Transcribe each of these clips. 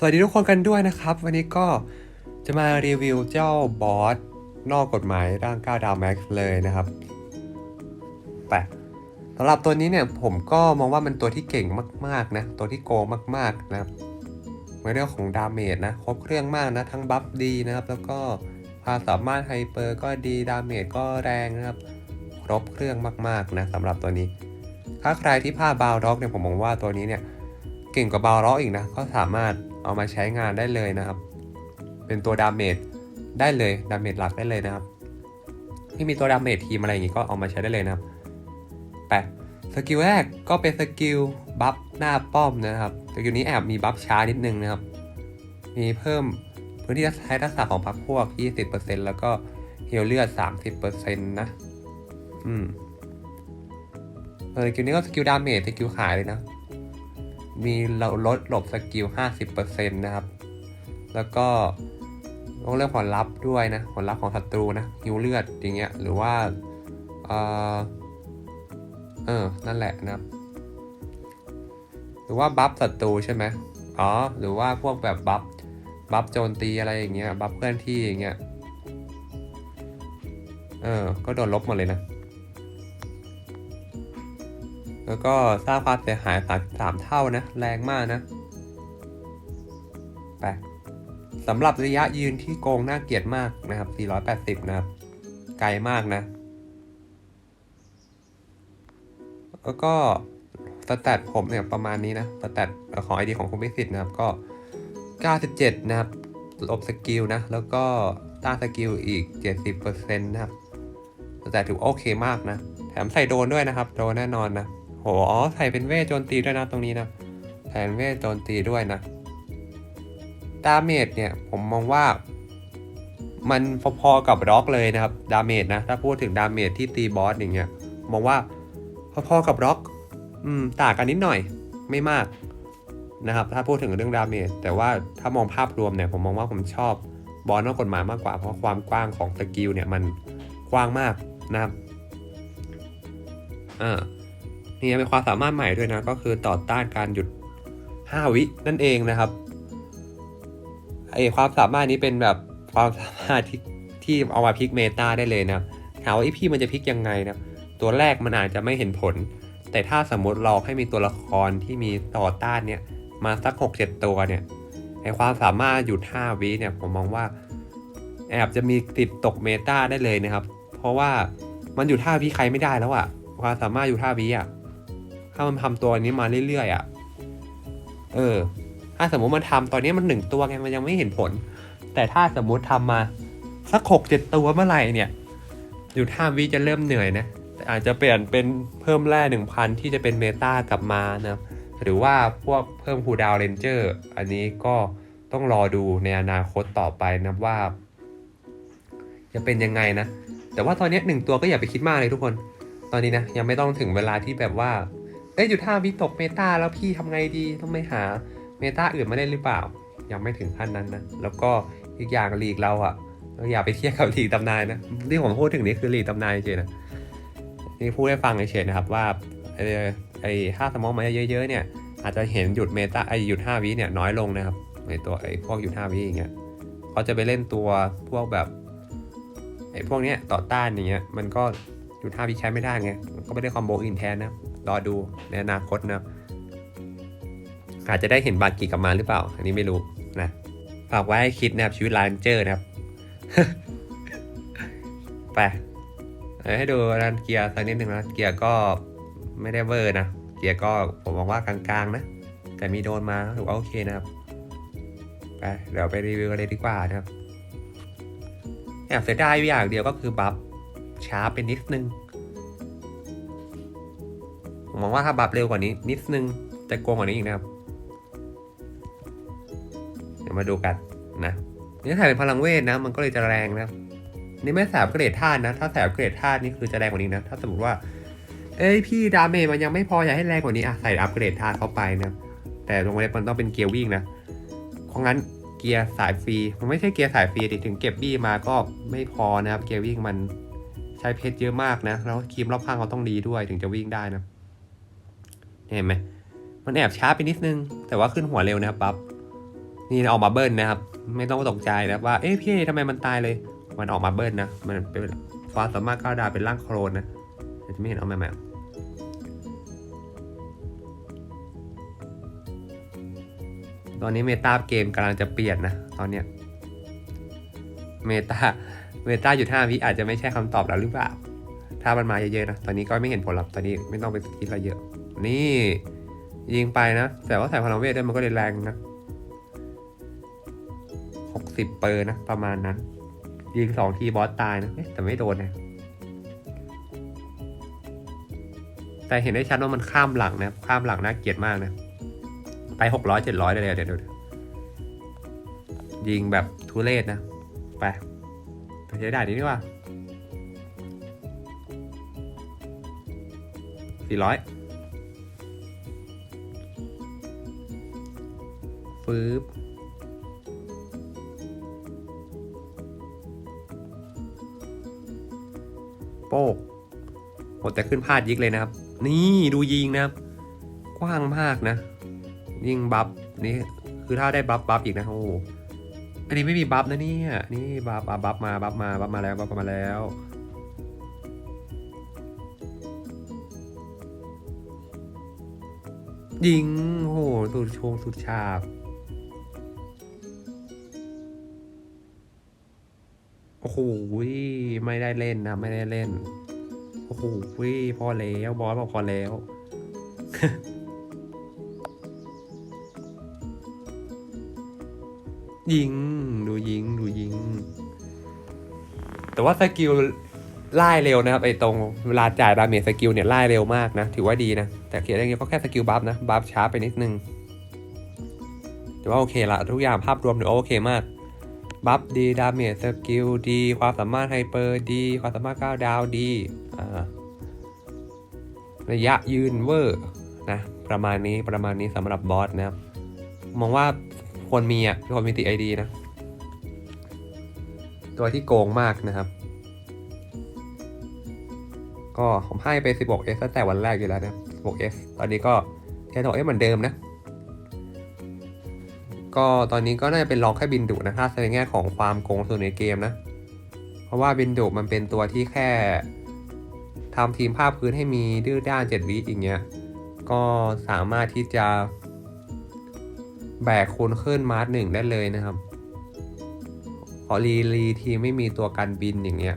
สวัสดีทุกคนกันด้วยนะครับ วันนี้ก็จะมารีวิวเจ้าบอสนอกกฎหมายร่างก้าดาวแม็กซ์เลยนะครับไปสำหรับตัวนี้เนี่ยผมก็มองว่ามันตัวที่เก่งมากๆนะ ตัวที่โกงมากๆนะครับในเรื่องของดาเมจนะ ครบเครื่องมากนะ ทั้งบัฟดีนะครับ แล้วก็ความสามารถไฮเปอร์ก็ดี ดาเมจก็แรงนะครับ ครบเครื่องมากๆนะสำหรับตัวนี้ ถ้าใครที่พลาดบาวร็อกเนี่ยผมมองว่าตัวนี้เนี่ย ก่งกว่าบาลร็อกอีกนะก็สามารถเอามาใช้งานได้เลยนะครับ เป็นตัวดาเมจได้เลยดาเมจหลักได้เลยนะครับที่มีตัวดาเมจทีมอะไรอย่างงี้ก็เอามาใช้ได้เลยนะครับแปะสกิลแรกก็เป็นสกิลบัฟหน้าป้อมนะครับสกิลนี้แอบมีบัฟช้านิดนึงนะครับ มีเพิ่มพื้นที่ใช้ทักษะของพรรคพวก 20%แล้วก็เฮลเลือด 30%นะ อืมเออสกิลนี้ก็สกิลดาเมจสกิลขายเลยนะ มีเราลดหลบสกิล 50%นะครับ แล้วก็ต้องเรื่องผลลัพธ์ด้วยนะ ผลลัพธ์ของศัตรูนะฮิวเลือดอย่างเงี้ย หรือว่า เออเออ นั่นแหละนะครับ หรือว่าบัฟศัตรูใช่ไหมอ๋อ หรือว่าพวกแบบบัฟ บัฟโจมตีอะไรอย่างเงี้ย บัฟเคลื่อนที่อย่างเงี้ย เออ ก็โดนลบหมดเลยนะ แล้วก็สร้างความเสียหายสามสามเท่านะ แรงมากนะไปสำหรับระยะยืนที่โกงน่าเกลียดมากนะครับ 480 นะครับ ไกลมากนะ แล้วก็สแตทผมเนี่ยประมาณนี้นะสแตทของ ID ของคุณพิสิทธิ์นะครับก็ 97 นะครับ ลบสกิลนะ แล้วก็ต้านสกิลอีก 70%นะครับแต่ถือโอเคมากนะ แถมใส่โดนด้วยนะครับ โดนแน่นอนนะ โหอ๋อใส่เป็นเวทโจมตีด้วยนะตรงนี้นะใส่เป็นเวทโจมตีด้วยนะดาเมจเนี่ยผมมองว่ามันพอๆกับร็อกเลยนะครับดาเมจนะถ้าพูดถึงดาเมจที่ตีบอสอย่างเงี้ยมองว่าพอๆกับร็อกอืมต่างกันนิดหน่อยไม่มากนะครับ ถ้าพูดถึงเรื่องดาเมจแต่ว่าถ้ามองภาพรวมเนี่ยผมมองว่าผมชอบบอสนอกกฎหมายมากกว่าเพราะความกว้างของสกิลเนี่ยมันกว้างมากนะครับอ่า นี่เป็นความสามารถใหม่ด้วยนะ ก็คือต่อต้านการหยุด 5 วินั่นเองนะครับไอความสามารถนี้เป็นแบบความสามารถที่ที่เอามาพลิกเมตาได้เลยนะถามว่าไอพี่มันจะพลิกยังไงนะตัวแรกมันอาจจะไม่เห็นผล แต่ถ้าสมมติเราให้มีตัวละครที่มีต่อต้านเนี่ยมาสัก 6-7 ตัวเนี่ยไอความสามารถหยุด 5 วิเนี่ยผมมองว่า แอบจะมีติดตกเมตาได้เลยนะครับ เพราะว่ามันหยุด5วิใครไม่ได้แล้วอะความสามารถหยุด5วิอะ ถ้ามันทำตัวนี้มาเรื่อยๆอะ เออ ถ้าสมมุติมันทำตอนนี้มันหนึ่งตัวไงมันยังไม่เห็นผล แต่ถ้าสมมุติทำมาสักหกเจ็ดตัวเมื่อไหร่เนี่ยอยู่ท่าวิจะเริ่มเหนื่อยนะอาจจะเปลี่ยนเป็นเพิ่มแร่หนึ่งพันที่จะเป็นเมตากลับมานะหรือว่าพวกเพิ่มคูดาวเรนเจอร์อันนี้ก็ต้องรอดูในอนาคตต่อไปนะว่า จะเป็นยังไงนะ แต่ว่าตอนนี้หนึ่งตัวก็อย่าไปคิดมากเลยทุกคน ตอนนี้นะยังไม่ต้องถึงเวลาที่แบบว่า เอ้ยอยู่ท่าวิตกเมตาแล้วพี่ทำไงดีต้องไปหาเมตาอื่นมาเล่นหรือเปล่า ยังไม่ถึงขั้นนั้นนะ แล้วก็อีกอย่างลีกเราอะเราอย่าไปเทียบกับลีกตำนานนะที่ผมพูดถึงนี้คือลีกตำนานเฉยนะนี่พูดให้ฟังเฉยนะครับว่าเออไอ้ถ้าสมองมาเยอะๆเนี่ยอาจจะเห็นหยุดเมตาไอหยุด5วิเนี่ยน้อยลงนะครับในตัวไอ้พวกหยุด5วิอย่างเงี้ยเขาจะไปเล่นตัวพวกแบบไอ้พวกเนี้ยต่อต้านอย่างเงี้ยมันก็หยุด5วิใช้ไม่ได้ไงก็ไม่ได้คอมโบอินแทนนะ รอดูในอนาคตนะอาจจะได้เห็นบากิกลับมาหรือเปล่า อันนี้ไม่รู้นะฝากไว้ให้คิดนะครับชีวิตลานเจอร์นะครับ ไปให้ดูรันเกียร์สักนิดหนึ่งนะเกียร์ก็ไม่ได้เวอร์นะ เกียร์ก็ผมมองว่ากลางๆนะ แต่มีโดนมาถือว่าโอเคนะครับไปเดี๋ยวไปรีวิวกันเลยดีกว่านะครับแอบเสียดายอย่างเดียวก็คือบัฟช้าไปนิดนึง มองว่าถ้าบัฟเร็วกว่านี้ นิดนึงจะโกงกว่านี้อีกนะครับ เดี๋ยวมาดูกันนะนี่ถ่ายเป็นพลังเวทนะ มันก็เลยจะแรงนะ นี่ไม่แสบเกรดธาตุนะ ถ้าแสบเกรดธาตุนี่คือจะแรงกว่านี้นะ ถ้าสมมติว่า เอ้ยพี่ดาเมจมันยังไม่พออยากให้แรงกว่านี้อะใส่อัปเกรดธาตุเข้าไปนะแต่ตรงนี้มันต้องเป็นเกียร์วิ่งนะ เพราะงั้นเกียร์สายฟรี มันไม่ใช่เกียร์สายฟรีดิถึงเก็บบี้มาก็ไม่พอนะครับ เกียร์วิ่งมันใช้เพชรเยอะมากนะ แล้วครีมรอบข้างเขาต้องดีด้วยถึงจะวิ่งได้นะ เห็นไหมมันแอบช้าไปนิดนึง แต่ว่าขึ้นหัวเร็วนะครับปั๊บนี่ออกมาเบิ้ลนะครับ ไม่ต้องตกใจนะว่าเอ๊ะพี่ทำไมมันตายเลย มันออกมาเบิ้ลนะ มันเป็นควาสามารถก้าวดาวเป็นร่างโครนนะจะไม่เห็นเอาแม่แม่ตอนนี้เมตาเกมกำลังจะเปลี่ยนนะ ตอนเนี้ยเมตาเมตาหยุดห้าวิอาจจะไม่ใช่คำตอบแล้วหรือเปล่า ถ้ามันมาเยอะๆนะ ตอนนี้ก็ไม่เห็นผลลัพธ์ตอนนี้ไม่ต้องไปคิดอะไรเยอะ นี่ ยิงไปนะ แต่ว่าใส่พลังเวทด้วยมันก็เลยแรงนะหกสิบเปอร์นะ ประมาณนั้น ยิงสองทีบอสตายนะแต่ไม่โดนนะแต่เห็นได้ชัดว่ามันข้ามหลังนะ ข้ามหลังน่าเกลียดมากนะ ไปหกร้อยเจ็ดร้อยเลยเดี๋ยวเดี๋ยวยิงแบบทุเรศนะ ไปไปใช้ได้ดีกว่าสี่ร้อย ฟืบโป๊กโหแต่ขึ้นพลาดยิกเลยนะครับ นี่ดูยิงนะครับ กว้างมากนะ ยิงบัฟนี่คือถ้าได้บัฟบัฟอีกนะโอ้โหอันนี้ไม่มีบัฟนะเนี่ยนี่บัฟบัฟมาบัฟมาบัฟมาแล้วบัฟมาแล้วยิงโอ้โหสุดโชงสุดฉาบ อ้โหไม่ได้เล่นนะ ไม่ได้เล่น โอ้โหพอแล้วบอสบอกพอแล้ว ยิง ดูยิง ดูยิง แต่ว่าสกิลไล่เร็วนะครับไอ้ตรงเวลาจ่ายดาเมจสกิลเนี่ยไล่เร็วมากนะ ถือว่าดีนะ แต่เขียนอย่างเงี้ยก็แค่สกิลบัฟนะ บัฟช้าไปนิดนึง แต่ว่าโอเคละทุกอย่างภาพรวมถือว่าโอเคมาก บัฟดี ดาเมจสกิลดี ความสามารถไฮเปอร์ดี ความสามารถก้าวดาวดี ระยะยืนเวอร์นะ ประมาณนี้ประมาณนี้สำหรับบอสนะครับ มองว่าควรมีอะควรมีติไอดีนะ ตัวที่โกงมากนะครับ ก็ผมให้ไป 16s ตั้งแต่วันแรกอยู่แล้วนะ 16s ตอนนี้ก็แค่บอกเอเหมือนเดิมนะ ก็ตอนนี้ก็น่าจะเป็นล็อกแค่บินดุนะถ้าในแง่ของความโกงส่วนในเกมนะ เพราะว่าบินดุมันเป็นตัวที่แค่ทำทีมภาพพื้นให้มีดื้อด้าน7วิอย่างเงี้ย ก็สามารถที่จะแบกคูณขึ้นมาร์หนึ่งได้เลยนะครับพอรีรีทีไม่มีตัวกันบินอย่างเงี้ย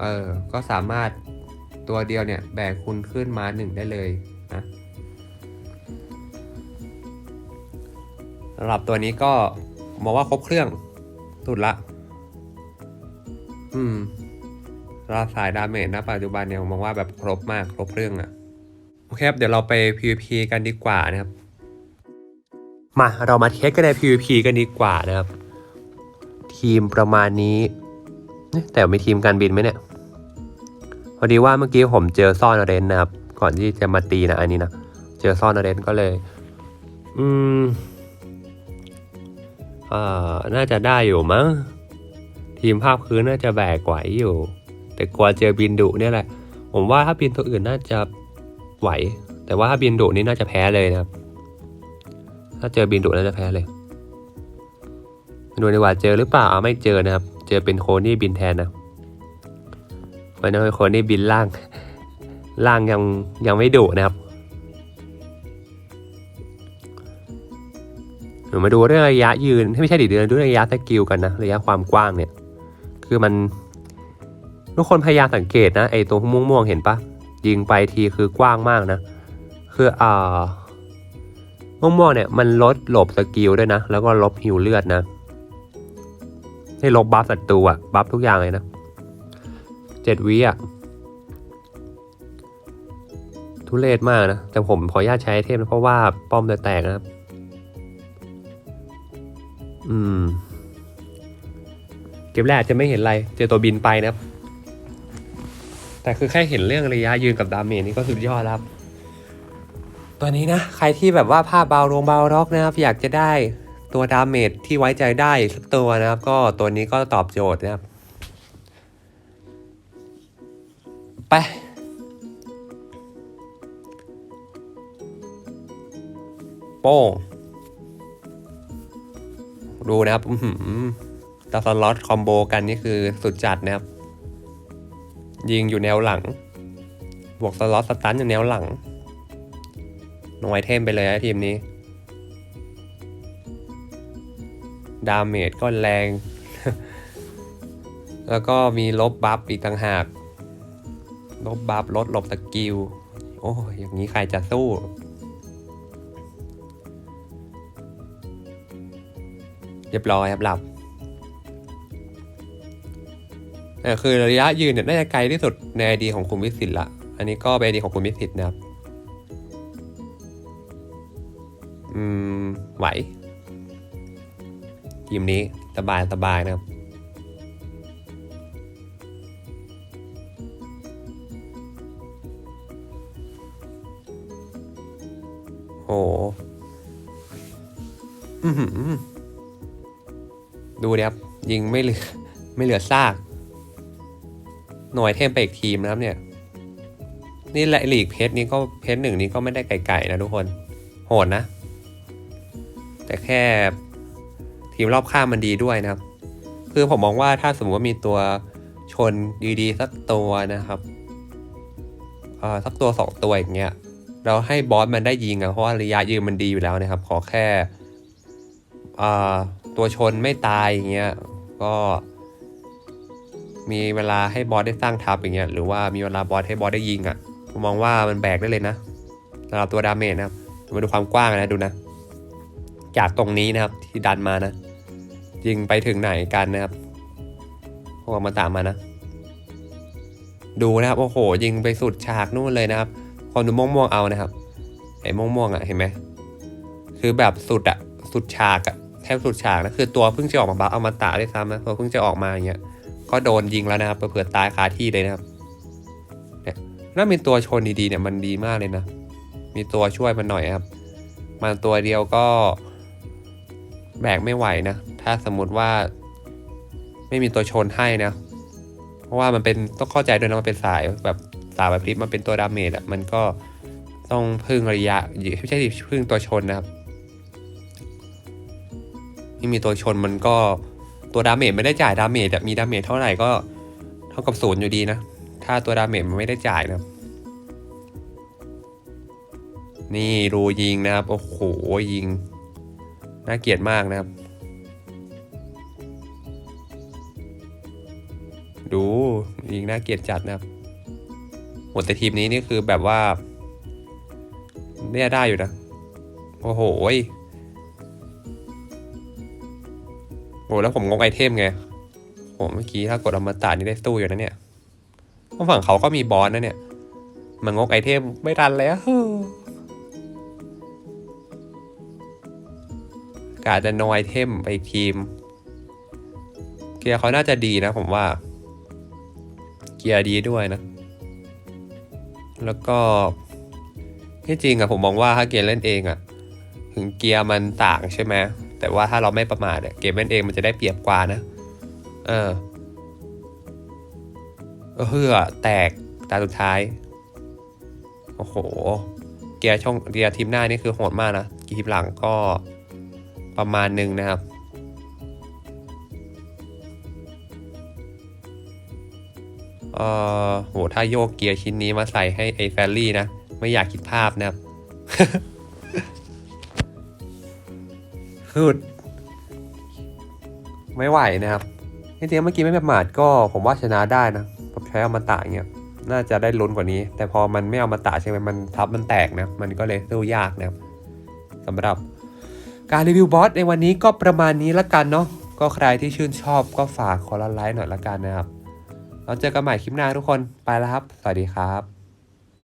เออ ก็สามารถตัวเดียวเนี่ยแบกคูณขึ้นมาหนึ่งได้เลยนะ สำหรับตัวนี้ก็มองว่าครบเครื่องสุดละ อืมราสายดาเมจนะปัจจุบันเนี่ยผมมองว่าแบบครบมากครบเครื่องอะโอเคครับ เดี๋ยวเราไป PVP กันดีกว่านะครับ มาเรามาเทสกันใน PVP กันดีกว่านะครับ ทีมประมาณนี้ แต่มีทีมการบินไหมเนี่ย พอดีว่าเมื่อกี้ผมเจอซ่อนเรนนะครับ ก่อนที่จะมาตีนะอันนี้นะ เจอซ่อนเรนก็เลย อืม น่าจะได้อยู่มั้ง ทีมภาพพื้นน่าจะแบกไหวอยู่ แต่กลัวเจอบินดุเนี่ยแหละ ผมว่าถ้าบินตัวอื่นน่าจะไหว แต่ว่าถ้าบินดุนี่น่าจะแพ้เลยนะครับ ถ้าเจอบินดุน่าจะแพ้เลยดูดีกว่าเจอหรือเปล่าเอาไม่เจอนะครับ เจอเป็นโคนี่บินแทนนะเพราะฉะนั้นโคนี่บินล่าง ล่างยังยังไม่ดุนะครับ เดี๋ยวมาดูเรื่องระยะยืนไม่ใช่ดิเดือนดูระยะสกิลกันนะระยะความกว้างเนี่ย คือมันทุกคนพยายามสังเกตนะไอ้ตัวม่วงๆเห็นปะยิงไปทีคือกว้างมากนะ คืออ่าม่วงๆเนี่ยมันลดหลบสกิลด้วยนะ แล้วก็ลบฮิวเลือดนะให้ลบบัฟศัตรูอะบัฟทุกอย่างเลยนะเจ็ดวิอะทุเรศมากนะ แต่ผมขออนุญาตใช้เทมนะเพราะว่าป้อมจะแตกนะครับ อืม เกมแรกจะไม่เห็นอะไร เจอตัวบินไปนะครับ แต่คือแค่เห็นเรื่องระยะยืนกับดาเมจนี่ก็สุดยอดแล้วครับ ตัวนี้นะ ใครที่แบบว่าภาพเบาลงเบาร็อกนะครับ อยากจะได้ตัวดาเมจที่ไว้ใจได้สักตัวนะครับ ก็ตัวนี้ก็ตอบโจทย์นะครับ ไปโป้ง ดูนะครับตาสล็อตคอมโบกันนี่คือสุดจัดนะครับ ยิงอยู่แนวหลัง บวกสล็อตสตันอยู่แนวหลังลงไอเทมไปเลยนะทีมนี้ ดาเมจก็แรง แล้วก็มีลบบัฟอีกต่างหาก ลบบัฟลดหลบสกิล โอ้ยอย่างนี้ใครจะสู้ เรียบร้อยครับหลับเออคือระยะยืนเนี่ยน่าจะไกลที่สุดในไอดีของคุณวิสิตละ อันนี้ก็เป็นไอดีของคุณวิสิตนะครับ อืม ไหวทีมนี้สบายสบายนะครับโอ้โหอื้อ ดูดิครับยิงไม่เหลือไม่เหลือซาก หน่วยเทมไปอีกทีมนะครับเนี่ย นี่แหละลีกเพชรนี้ก็เพชรหนึ่งนี้ก็ไม่ได้ไกลๆนะทุกคน โหดนะ แต่แค่ทีมรอบข้างมันดีด้วยนะครับ คือผมมองว่าถ้าสมมติว่ามีตัวชนดีๆสักตัวนะครับเอ่อสักตัวสองตัวอย่างเงี้ยเราให้บอสมันได้ยิงอะเพราะว่าระยะยืนมันดีอยู่แล้วนะครับ ขอแค่อ่า ตัวชนไม่ตายอย่างเงี้ยก็มีเวลาให้บอสได้สร้างทับอย่างเงี้ยหรือว่ามีเวลาบอสให้บอสได้ยิงอะผมมองว่ามันแบกได้เลยนะสำหรับตัวดาเมจนะครับมาดูความกว้างนะดูนะ จากตรงนี้นะครับที่ดันมานะ ยิงไปถึงไหนกันนะครับพวกมาตามมานะ ดูนะครับโอ้โห ยิงไปสุดฉากนู่นเลยนะครับคนดูม่วงม่วงๆเอานะครับไอ้ม่วงม่วงๆอะเห็นไหมคือแบบสุดอะสุดฉากอะ แทบสุดฉากนะคือตัวเพิ่งจะออกมาบัฟเอามาตาได้วยซ้ำนะตัวเพิ่งจะออกมาอย่างเงี้ยก็โดนยิงแล้วนะครับเผื่อตายคาที่เลยนะครับเนี่ยถ้ามีตัวชนดีๆเนี่ยมันดีมากเลยนะ มีตัวช่วยมันหน่อยครับ มันตัวเดียวก็แบกไม่ไหวนะ ถ้าสมมติว่า ไม่มีตัวชนให้นะ เพราะว่ามันเป็นต้องเข้าใจด้วยนะมันเป็นสายแบบสายแบบพริบมันเป็นตัวดาเมจอะมันก็ต้องพึ่งระยะไม่ใช่พึ่งตัวชนนะครับ ไม่มีตัวชนมันก็ตัวดาเมจไม่ได้จ่ายดาเมจอะมีดาเมจเท่าไหร่ก็เท่ากับศูนย์อยู่ดีนะ ถ้าตัวดาเมจมันไม่ได้จ่ายนะนี่รูยิงนะครับ โอ้โหยิง น่าเกลียดมากนะครับ ดูยิงน่าเกลียดจัดนะครับหมดแต่ทีมนี้นี่คือแบบว่าเนี่ยได้อยู่นะ โอ้โห อ้แล้วผมงงไอเทมไงโหเมื่อกี้ถ้ากดอมตะนี่ได้สู้อยู่นะเนี่ยเพราะฝั่งเขาก็มีบอสนะเนี่ย มันงกไอเทมไม่ทันแล้วกาจะโนไอเทมไปอีกทีม เกียร์เขาน่าจะดีนะผมว่า เกียร์ดีด้วยนะ แล้วก็ที่จริงอะผมมองว่าถ้าเกียร์เล่นเองอะถึงเกียร์มันต่างใช่ไหม แต่ว่าถ้าเราไม่ประมาทเนี่ยเกมเล่นเองมันจะได้เปรียบกว่านะ เออเฮือแตกตาสุดท้าย โอ้โห เกียร์ช่องเกียร์ทีมหน้านี่คือโหดมากนะกีทีมหลังก็ประมาณหนึ่งนะครับเออโหถ้าโยกเกียร์ชิ้นนี้มาใส่ให้ไอ้แฟรรี่นะ ไม่อยากคิดภาพนะครับ คือไม่ไหวนะครับจริงๆเมื่อกี้ไม่ประมาทก็ผมว่าชนะได้นะผมใช้อมาต่างเงี้ยน่าจะได้ลุ้นกว่านี้ แต่พอมันไม่เอามาตะใช่ไหมมันทับมันแตกนะ มันก็เลยสู้ยากนะครับสำหรับการรีวิวบอสในวันนี้ก็ประมาณนี้ละกันเนาะก็ใครที่ชื่นชอบก็ฝากขอลไลค์หน่อยละกันนะครับเราเจอกันใหม่คลิปหน้าทุกคนไปแล้วครับ สวัสดีครับ